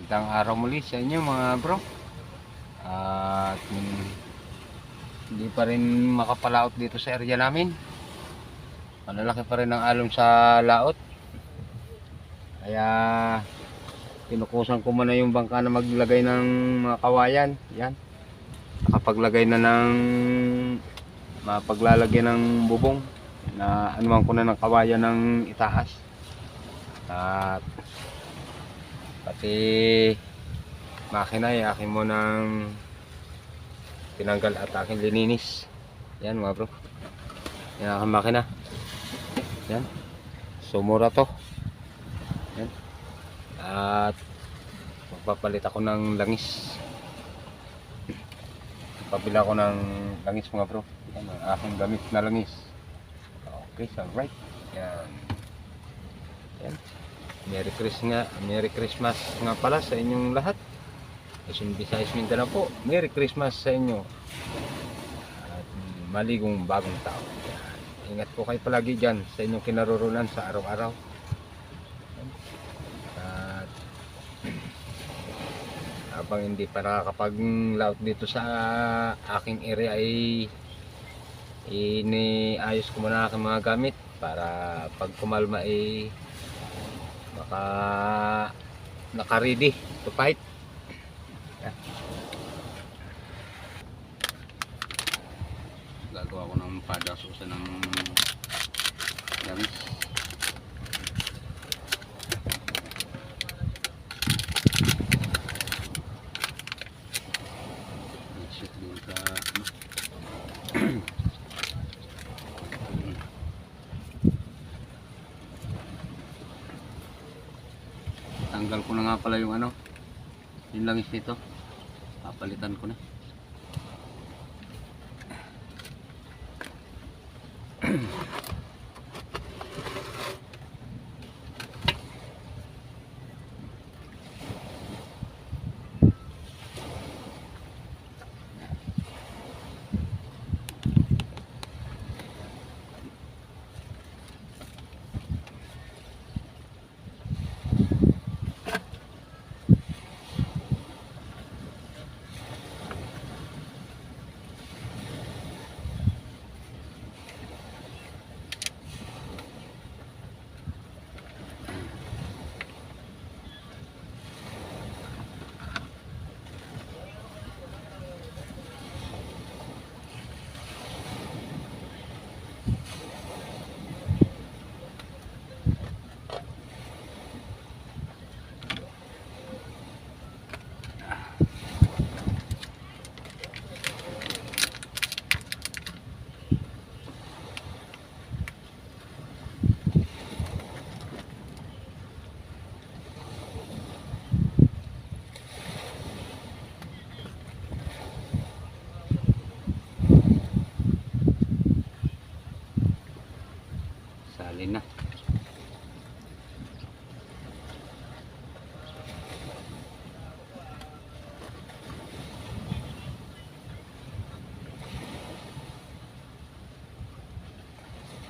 Magandang araw muli sa inyo mga bro. At hindi pa rin makapalaot dito sa area namin. Malalaki pa rin ang alon sa laot. Kaya pinukusan ko muna yung bangka na maglagay ng mga kawayan. Yan. Nakapaglagay na ng mapaglalagyan ng bubong na anuman ko na ng kawayan ng itaas. At pati makina ay akin mo ng tinanggal at akin lininis. Yan mga bro. Yan aking makina. Yan. Sumura to. Yan. At magpapalit ako ng langis. Pabila ko ng langis mga bro. Yan ang aking gamit na langis. Okay, so right. Yan. Merry Christmas nga, Merry Christmas nga pala sa inyong lahat. Quezon Visayas Mindanao po. Merry Christmas sa inyo. At maligong bagong taon. Ingat po kayo palagi dyan sa inyong kinaroroonan sa araw-araw. At habang hindi pa nakakapag-laut dito sa aking area ay iniayos ko muna aking mga gamit para pag kumalma ay maka naka-ready to fight. Yan. Gagawa ko ng padasusan ng langis. Shoot dun sa ano. tanggal ko na nga pala yung ano yung langis papalitan ko na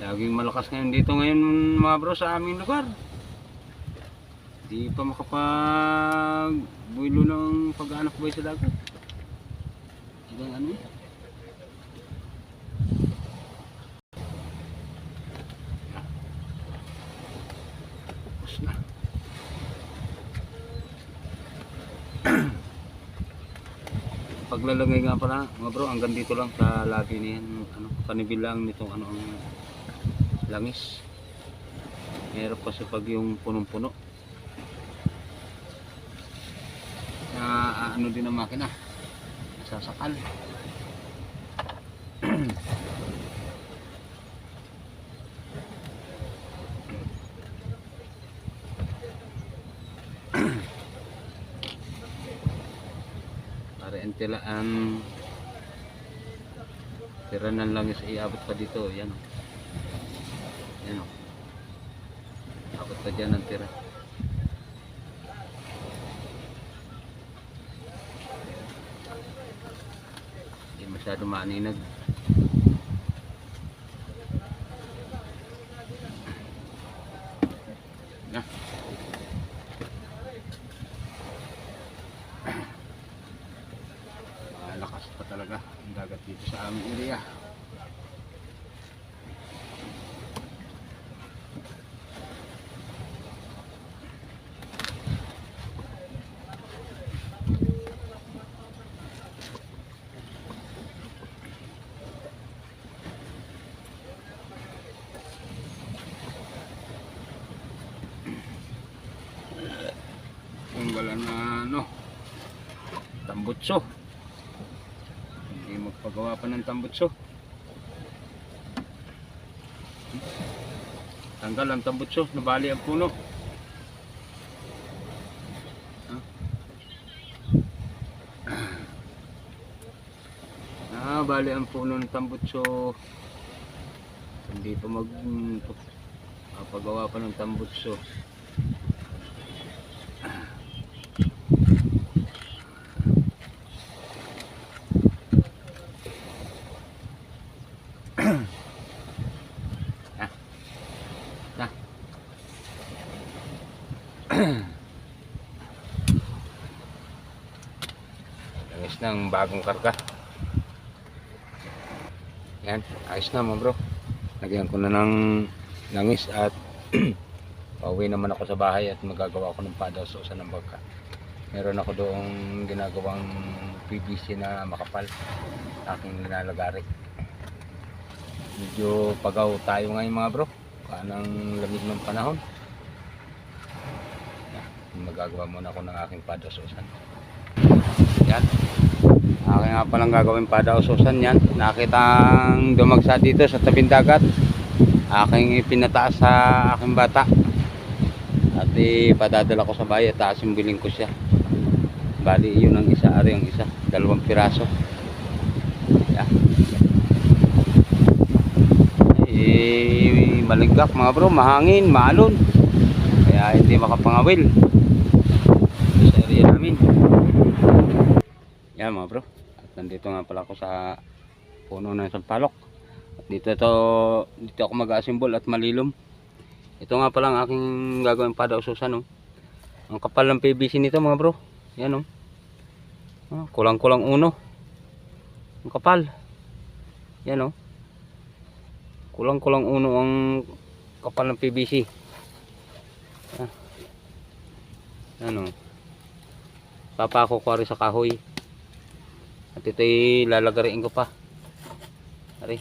na Laging malakas ngayon dito ngayon mga bro sa aming lugar. Di pa makapag buwilo ng pag-anak buhay sa dagat. Ibang ano Paglalagay nga pala, mga bro, hanggang dito lang sa labi niyan, ano, kanibil lang nitong ano ang langis. Meron pa sa pag yung punong-puno. Na ano din ang makina. Sasakal. Para intilaan tira ng langis iabot pa dito. Yan. oh. Yan o. Abot pa dyan ang tira. Hindi masyado maaninag. Na. Malakas pa talaga ang dagat dito sa aming area. Tanggalan na ano, tambutso. Hindi magpagawa pa ng tambutso. Tanggal ang tambutso, nabali ang puno. Ah. Ah, bali ang puno ng tambutso. Hindi pa mag papagawa pa ng tambutso. Langis ng bagong karga. Yan, ayos na mo bro. Lagyan ko na ng langis at pauwi naman ako sa bahay at magagawa ko ng padaw-sosa ng bangka. Meron ako doong ginagawang PVC na makapal. Aking nilalagari. Medyo pagaw tayo ngayon mga bro. Kanang lamig ng panahon. Yan, magagawa muna ako ng aking padaw-sosan. Yan. Aking nga palang gagawin padaw-sosan yan. Nakita ang dumagsa dito sa tabing dagat. Aking ipinataas sa aking bata. At ipadadala ko sa bahay at taasin biling ko siya. Bali, yun ang isa, ari ang isa. Dalawang piraso. Yan. Eh, maligak mga bro, mahangin, maalon. Kaya hindi makapangawil. Sa area namin. Yan mga bro. At nandito nga pala ako sa puno ng sampalok. At dito to, dito ako mag-assemble at malilom. Ito nga pala ang aking gagawin padaususan oh. Ang kapal ng PVC nito mga bro. Yan oh. Ah, kulang-kulang uno. Ang kapal. Yan oh. Kulang-kulang uno ang kapal ng PVC. Ah. Ano? Papa ko kwari sa kahoy. At ito'y lalagarin ko pa. Ari.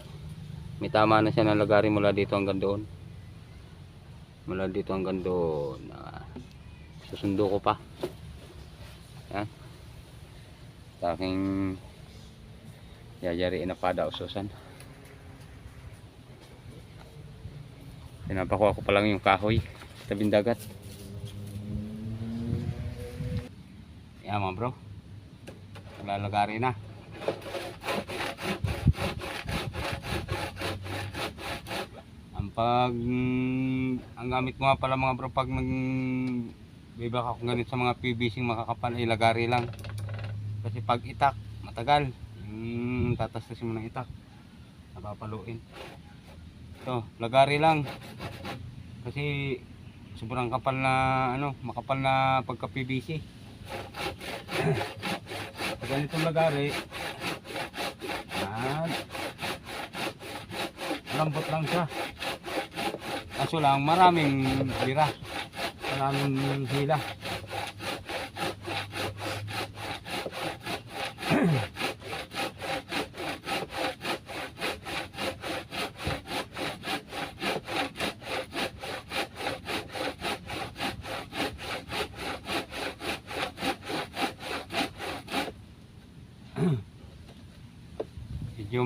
May tama na siya na lagarin mula dito hanggang doon. Mula dito hanggang doon. Ah, susundo ko pa. Yan. Sa aking yayariin na pada ususan. Pinapakuha ko pa lang yung kahoy sa tabing. Yan mga bro. Lalagari na. Ang pag ang gamit ko nga pala mga bro pag nag bibak ako ganit sa mga PVC makakapal ay lagari lang. Kasi pag itak matagal. Yung tatastasin mo ng itak. Napapaluin. Ito, lagari lang. Kasi sobrang kapal na ano, makapal na pagka PVC. Ganitong lagari, yan. Lambot lang siya. Kaso lang, maraming lira. Maraming hila.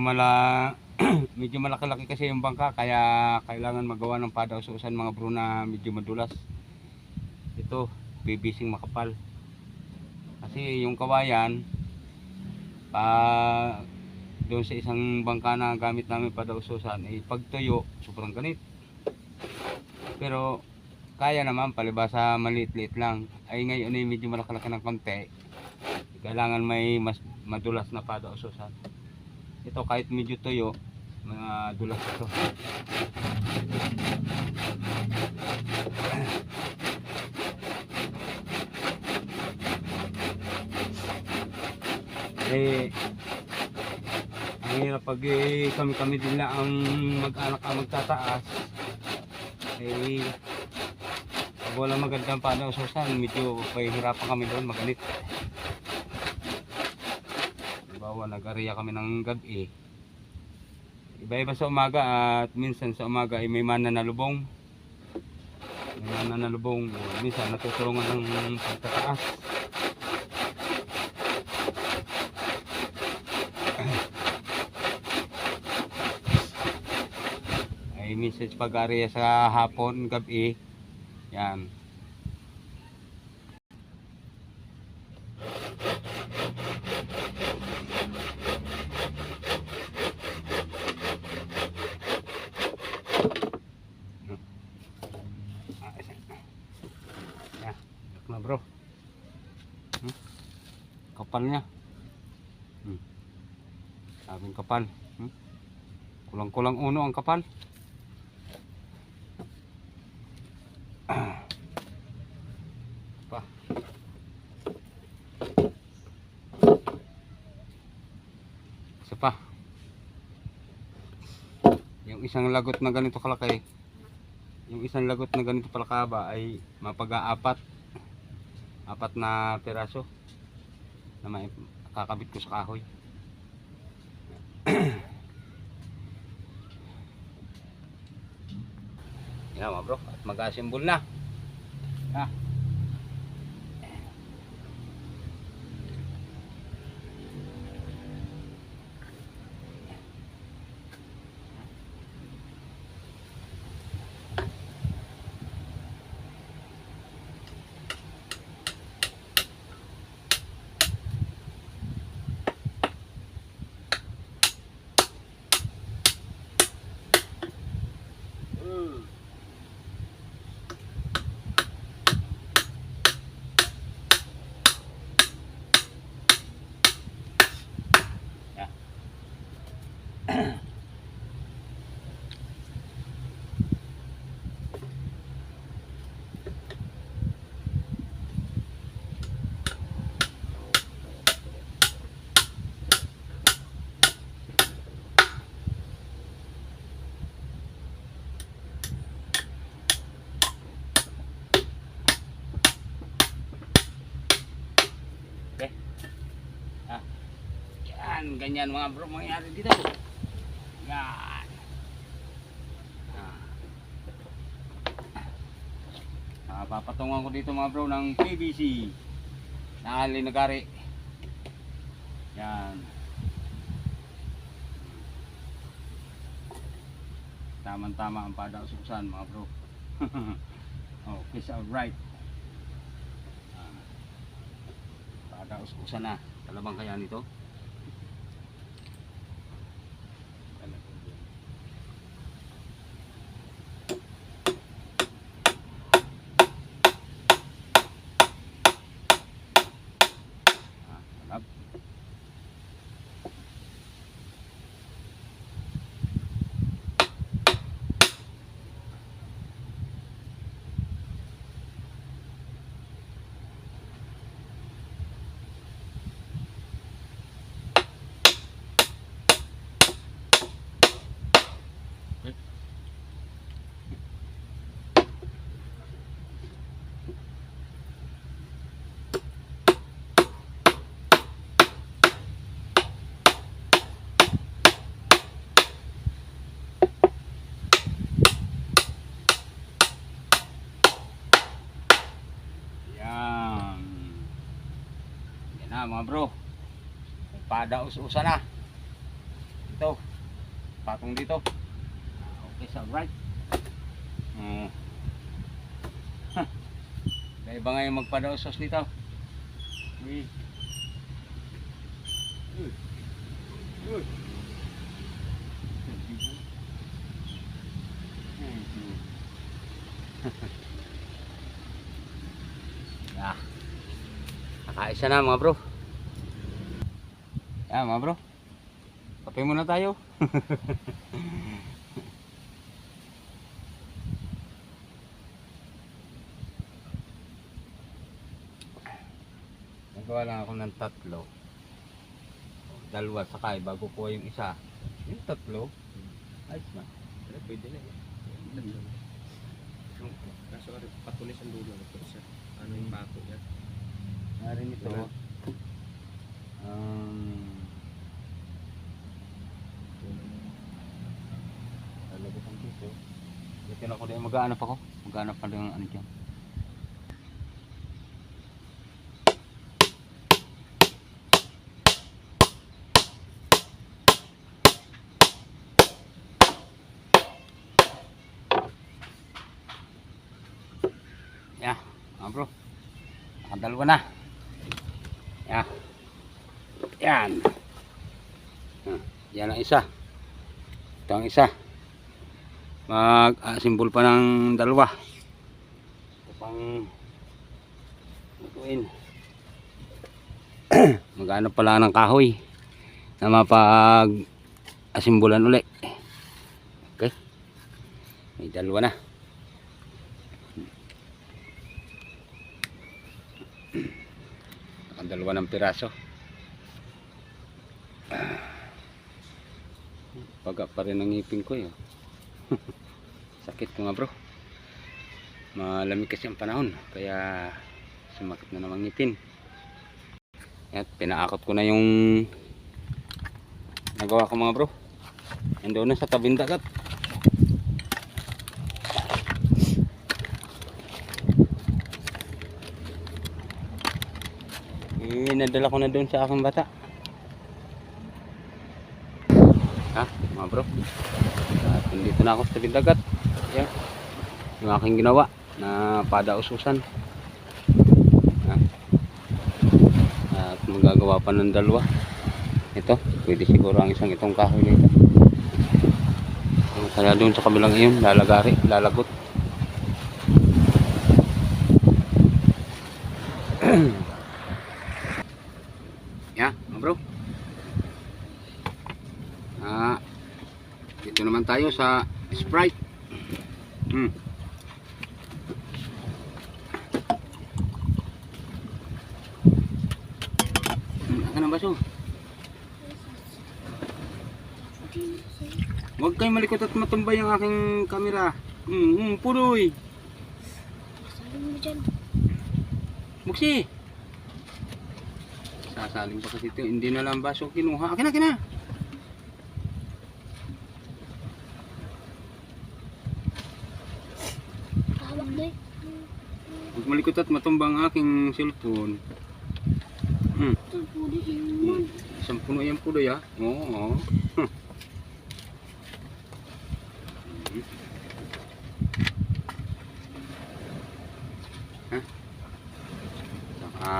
mala medyo malaki-laki kasi yung bangka kaya kailangan magawa ng padaususan mga bro na medyo madulas. Ito PVC makapal. Kasi yung kawayan pa doon sa isang bangka na gamit namin padaususan eh pag tuyo sobrang ganit. Pero kaya naman palibasa maliit-liit lang. Ay ngayon ay medyo malaki-laki ng konti. Kailangan may mas madulas na padaususan ito kahit medyo tuyo mga dulas ito Eh, ang hirap pag eh, kami-kami din na ang mag-anak ang magtataas. Eh, pag walang magandang panaususan, medyo pahihirapan kami doon maganit. Halimbawa, nag-area kami ng gabi. Iba-iba sa umaga at minsan sa umaga ay may mana na lubong. May mana na lubong. Minsan natutulungan ng pagtataas. ay minsan pag area sa hapon, gabi. Yan. Ah, isa. Yan. Yak na bro. Hmm? Kapal niya. Hmm. Sabing kapal. Hmm? Kulang-kulang uno ang kapal. pa. Isa. Yung isang lagot na ganito kalaki, yung isang lagot na ganito palakaba ay mapaga-apat. Apat na piraso na may kakabit ko sa kahoy. Yan mga bro, at mag-assemble na. Ha? Ganyan mga bro, mangyari dito. Papatungan ko dito mga bro ng PVC. Na linagari. Yan. Tama-tama ang padaususan mga bro. oh, peace out right. Ah. Padaususan na. Talabang kaya nito? Ah, talab. Yan. Yan mga bro. Padaus-usa na. Ito. Patong dito. Ah, Okay, so right. Uh, May iba nga yung magpadaus-us nito. Uy. Uy. Uy. Ah. Nakaisa na mga bro. Yan mga bro. Kape muna tayo. Nagawa lang ako ng tatlo. dalawa sakay bago kuha yung isa. Yung tatlo. Ayos na. Pero pwede na eh. Kaso patulis ang dulo. Ito siya. Ano yung bato niya? Narin ito. Um, Na ko din. Mag-aanap ako. Mag-aanap pa lang ano dyan. Yeah, ah bro. Nakadalawa na. Yeah. Yan. Ah, Yan ang isa. Ito ang isa. Mag-asimbol pa ng dalawa. Ito pang lutuin. Magano pala ng kahoy na mapag asimbulan uli. Okay. May dalawa na. Nakadalawa ng piraso. Paga pa rin ang ngipin ko yun. Sakit nga bro. Malamig kasi ang panahon. Kaya sumakit na namang ngipin. At pinaakot ko na yung nagawa ko mga bro. Nandoon na sa tabing dagat. Eh, nadala ko na doon sa aking bata. Ha, mga bro. Nandito na ako sa tabing dagat. Yan. Yung aking ginawa na padaususan. Ha. At magagawa pa ng dalawa. Ito, pwede siguro ang isang itong kahoy nito. Kaya doon sa kabilang iyon, lalagari, lalagot. Yan, mga bro. Ah, dito naman tayo sa Sprite. Hmm, Akan ang baso. Huwag kayong malikot at matumbay ang aking kamera. Hmm, hmm, puroy. Sabi mo dyan. Muksi. Sasaling pa kasi ito. Hindi na lang baso kinuha. Akin na, akin na. Malikot at matumbang ang aking cellphone. Hmm. Isang puno yan puloy ha. Oo. oo. Hmm. Ha? Saka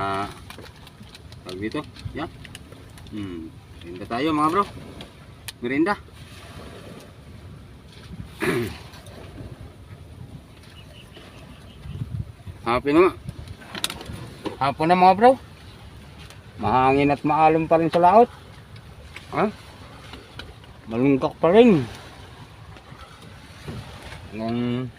tawag dito. Yan. Hmm. Merinda tayo mga bro. Merinda. Happy na nga. Hapon na mga bro. Mahangin at maalon pa rin sa laot. Ha? Malungkak pa rin. Nung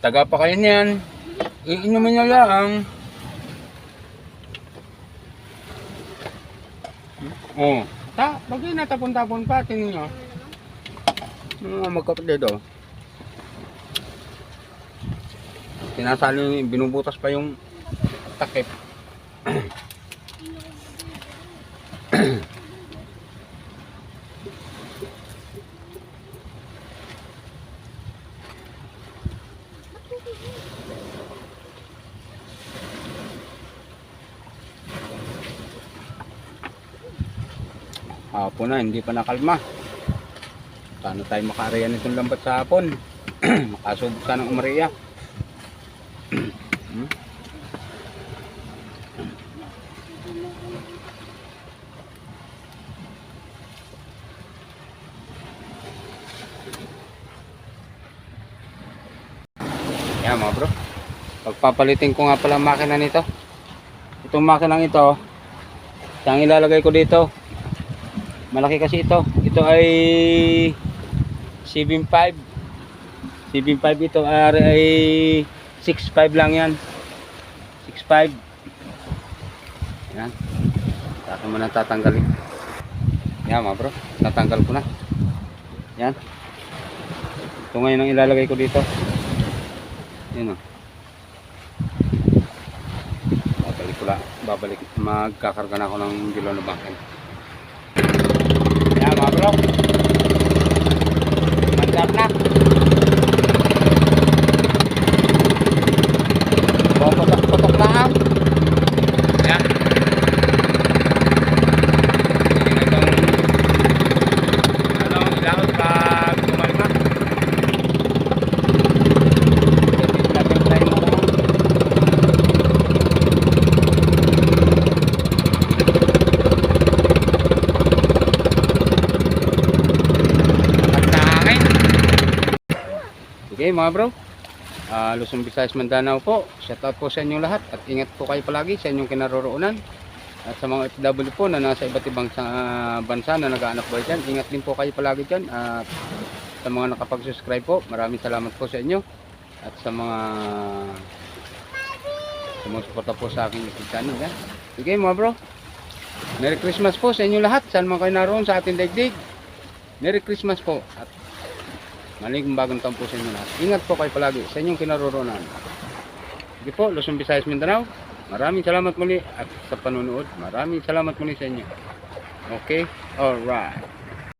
Ah, taga pa kayo niyan. Iinumin niyo lang. Oh, ta, bagay na tapon-tapon pa tingin niyo. Mga magkapatid oh. Sinasali, binubutas pa yung takip. Hapon na, hindi pa nakalma. Paano tayo makaariya nitong lambat sa hapon? Makasubok sana umariya. Hmm? Yan mga bro. Pagpapalitin ko nga pala makina nito. Itong makinang Ito ang ilalagay ko dito. Malaki kasi ito. Ito ay 7.5. 7.5 ito ay 6.5 lang yan. 6.5. Yan. Saka mo na tatanggalin. Yan mga bro. Tatanggal ko na. Yan. Ito ngayon ang ilalagay ko dito. Yan o. Babalik ko lang. Babalik. Magkakarga na ako ng dilaw na bangkin. Yan mga bro. Mandar na. Putok-putok lang. Yan. Ano, ilahot pag kumalma. Pagkain. Okay mga bro. Ah, Luzon, Visayas, Mindanao po. Shout out po sa inyong lahat at ingat po kayo palagi sa inyong kinaroroonan. At sa mga FW po na nasa iba't ibang sa- bansa na nag-aanap buhay dyan, ingat din po kayo palagi dyan. At sa mga nakapag-subscribe po, maraming salamat po sa inyo. At sa mga sumusuporta po sa aking YouTube channel. Yan. Sige mga bro. Merry Christmas po sa inyo lahat. Saan man kayo naroon sa ating daigdig. Merry Christmas po. At maligong bagong sa inyo lahat. Ingat po kayo palagi sa inyong kinaroroonan. Sige po, Luzon, Visayas, Mindanao. Maraming salamat muli at sa panunood. Maraming salamat muli sa inyo. Okay? Alright.